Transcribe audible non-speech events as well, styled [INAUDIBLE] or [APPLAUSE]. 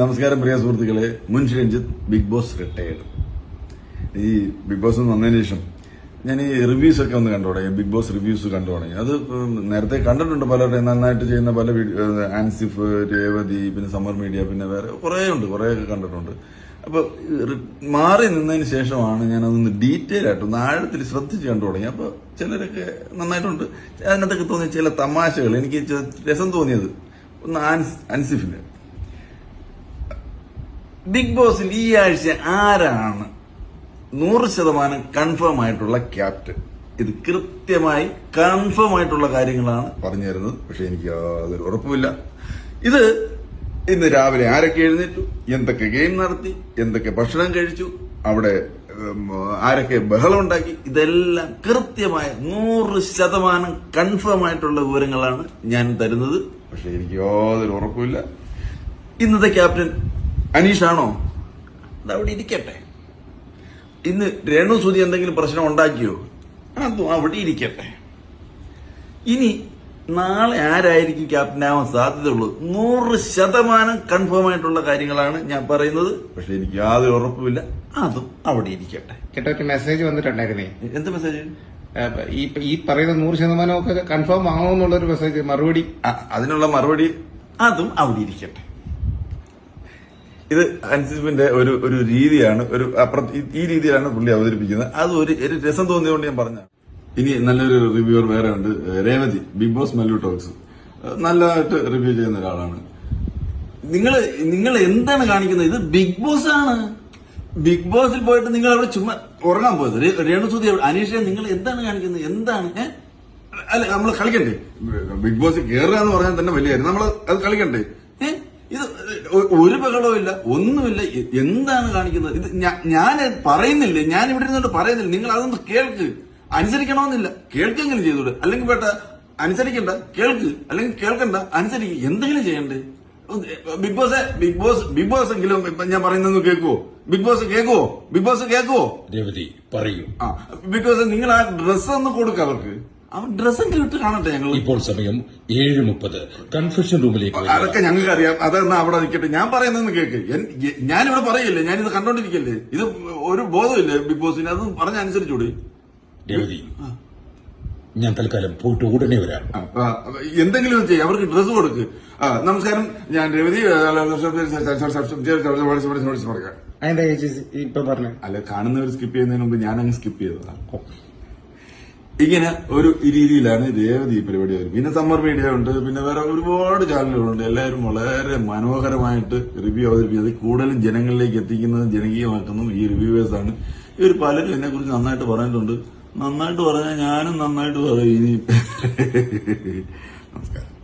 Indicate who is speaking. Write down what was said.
Speaker 1: നമസ്കാരം പ്രിയ സുഹൃത്തുക്കളെ. മുൻ രഞ്ജിത്ത് ബിഗ് ബോസ് റിട്ടയർഡ്. ഈ ബിഗ് ബോസ് വന്നതിന് ശേഷം ഞാൻ ഈ റിവ്യൂസ് ഒക്കെ ഒന്ന് കണ്ടു തുടങ്ങി. ബിഗ് ബോസ് റിവ്യൂസ് കണ്ടു തുടങ്ങി. അത് നേരത്തെ കണ്ടിട്ടുണ്ട് പലരുടെയും നന്നായിട്ട് ചെയ്യുന്ന പല ആൻസിഫ് രേവതി പിന്നെ സമ്മർ മീഡിയ പിന്നെ വേറെ കുറേ ഉണ്ട് കുറേയൊക്കെ കണ്ടിട്ടുണ്ട്. അപ്പൊ മാറി നിന്നതിന് ശേഷമാണ് ഞാൻ അതൊന്ന് ഡീറ്റെയിൽ ആയിട്ട് ഒന്ന് ആഴത്തിൽ ശ്രദ്ധിച്ച് കണ്ടു തുടങ്ങി. അപ്പൊ ചിലരൊക്കെ നന്നായിട്ടുണ്ട്. അതിനകത്തൊക്കെ തോന്നിയ ചില തമാശകൾ. എനിക്ക് രസം തോന്നിയത് ഒന്ന് ആൻസ് അൻസിഫിന്റെ ബിഗ് ബോസിൽ ഈ ആഴ്ച ആരാണ് നൂറ് ശതമാനം കൺഫേം ആയിട്ടുള്ള ക്യാപ്റ്റൻ ഇത് കൃത്യമായി കൺഫേം ആയിട്ടുള്ള കാര്യങ്ങളാണ് പറഞ്ഞു തരുന്നത്. പക്ഷെ എനിക്ക് യാതൊരു ഉറപ്പുമില്ല. ഇത് ഇന്ന് രാവിലെ ആരൊക്കെ എഴുന്നേറ്റു? എന്തൊക്കെ ഗെയിം നടത്തി? എന്തൊക്കെ ഭക്ഷണം കഴിച്ചു? അവിടെ ആരൊക്കെ ബഹളം ഉണ്ടാക്കി? ഇതെല്ലാം കൃത്യമായ നൂറ് ശതമാനം കൺഫേം ആയിട്ടുള്ള വിവരങ്ങളാണ് ഞാൻ തരുന്നത്. പക്ഷെ എനിക്ക് യാതൊരു ഉറപ്പുമില്ല. ഇന്നത്തെ ക്യാപ്റ്റൻ അനീഷാണോ? അതവിടെ ഇരിക്കട്ടെ. ഇന്ന് രേണു സുതി എന്തെങ്കിലും പ്രശ്നം ഉണ്ടാക്കിയോ? അതും അവിടെ ഇരിക്കട്ടെ. ഇനി നാളെ ആരായിരിക്കും ക്യാപ്റ്റൻ ആവാൻ സാധ്യതയുള്ളൂ? നൂറ് ശതമാനം കൺഫേം ആയിട്ടുള്ള കാര്യങ്ങളാണ് ഞാൻ പറയുന്നത്. പക്ഷെ എനിക്ക് യാതൊരു ഉറപ്പുമില്ല. അതും അവിടെ ഇരിക്കട്ടെ.
Speaker 2: ചേട്ടാ ഒരു മെസ്സേജ് വന്നിട്ടുണ്ടായിരുന്നേ?
Speaker 1: എന്ത് മെസ്സേജ്
Speaker 2: ഈ ഈ പറയുന്ന നൂറ് ശതമാനം ഒക്കെ കൺഫേം ആണോന്നുള്ളൊരു മെസ്സേജ് മറുപടി
Speaker 1: അതിനുള്ള മറുപടി അതും അവിടെ ഇരിക്കട്ടെ. ഇത് അൻസിഫിന്റെ ഒരു ഒരു രീതിയാണ് ഒരു ഈ- രീതിയിലാണ് പുള്ളി അവതരിപ്പിക്കുന്നത്. അത് ഒരു രസം തോന്നിയതുകൊണ്ട് ഞാൻ പറഞ്ഞു ഇനി നല്ലൊരു റിവ്യൂവർ വേറെ ഉണ്ട് Revathi Big Boss Mallu talks നല്ലതായിട്ട് റിവ്യൂ ചെയ്യുന്ന ഒരാളാണ്. നിങ്ങൾ നിങ്ങൾ എന്താണ് കാണിക്കുന്നത്? ഇത് ബിഗ് ബോസ് ആണ്. ബിഗ് ബോസിൽ പോയിട്ട് നിങ്ങൾ അവിടെ ചുമ്മാ ഉറങ്ങാൻ പോയത്. രേണുസൂതി അനീഷ നിങ്ങൾ എന്താണ് കാണിക്കുന്നത്? എന്താണ്? അല്ല നമ്മൾ കളിക്കണ്ടേ? ബിഗ് ബോസ് കയറുക എന്ന് പറഞ്ഞാൽ തന്നെ വലിയ കാര്യം. നമ്മൾ അത് കളിക്കണ്ടേ? ഒരു ബഹളവും ഇല്ല ഒന്നുമില്ല. എന്താണ് കാണിക്കുന്നത്? ഇത് ഞാൻ പറയുന്നില്ല? ഞാൻ ഇവിടെ ഇരുന്നോണ്ട് പറയുന്നില്ല? നിങ്ങൾ അതൊന്ന് കേൾക്ക്. അനുസരിക്കണമെന്നില്ല. കേൾക്കെങ്കിലും ചെയ്തോട്. അല്ലെങ്കിൽ പേട്ട അനുസരിക്കണ്ട. കേൾക്ക്. അല്ലെങ്കിൽ കേൾക്കണ്ട. അനുസരിക്കുക എന്തെങ്കിലും ചെയ്യണ്ടേ? Big Boss Big Boss Big Boss എങ്കിലും ഞാൻ പറയുന്നത് കേൾക്കുവോ? ബിഗ് ബോസ് കേൾക്കുവോ? ബിഗ് ബോസ് കേൾക്കുവോ?
Speaker 3: രവതി പറയൂ.
Speaker 1: ആ ബിഗ് ബോസ് നിങ്ങൾ ആ ഡ്രസ്സ് ഒന്ന് കൊടുക്ക അവർക്ക്. കാണട്ടെ ഞങ്ങൾ
Speaker 3: ഇപ്പോൾ സമയം ഏഴ് മുപ്പത് കൺഫെഷൻ റൂമിലേക്ക്
Speaker 1: അതൊക്കെ ഞങ്ങൾക്ക് അറിയാം അതെന്നാ അവിടെ നിൽക്കട്ടെ ഞാൻ പറയുന്നതെന്ന് കേക്ക് ഞാനിവിടെ പറയില്ലേ ഞാനിത് കണ്ടോണ്ടിരിക്കല്ലേ ഇത് ഒരു ബോധമില്ലേ ബിഗ് ബോസിന് അത് പറഞ്ഞനുസരിച്ചൂടെ
Speaker 3: രവതി ഞാൻ തൽക്കാലം പോയിട്ട് ഉടനെ വരാം
Speaker 1: എന്തെങ്കിലും ചെയ്യും അവർക്ക് ഡ്രസ്സ് കൊടുക്ക് നമസ്കാരം ഞാൻ രവതി
Speaker 2: പറഞ്ഞു
Speaker 1: അല്ല കാണുന്നവർ സ്കിപ്പ് ചെയ്യുന്നതിന് മുമ്പ് ഞാൻ അങ്ങ് സ്കിപ്പ് ചെയ്തതാണ് ഇങ്ങനെ ഒരു രീതിയിലാണ് രേവതി പരിപാടി വരും പിന്നെ സമ്മർ മീഡിയ ഉണ്ട് പിന്നെ വേറെ ഒരുപാട് ചാനലുകളുണ്ട് എല്ലാവരും വളരെ മനോഹരമായിട്ട് റിവ്യൂ അവതരിപ്പിക്കുന്നത് കൂടുതലും ജനങ്ങളിലേക്ക് എത്തിക്കുന്നതും ജനകീയമാക്കുന്നതും ഈ റിവ്യൂവേഴ്സ് ആണ്. ഇവർ പലരും എന്നെ കുറിച്ച് നന്നായിട്ട് പറഞ്ഞിട്ടുണ്ട്. നന്നായിട്ട് പറഞ്ഞാൽ ഞാനും നന്നായിട്ട് പറയും. ഇനി [LAUGHS] നമസ്കാരം.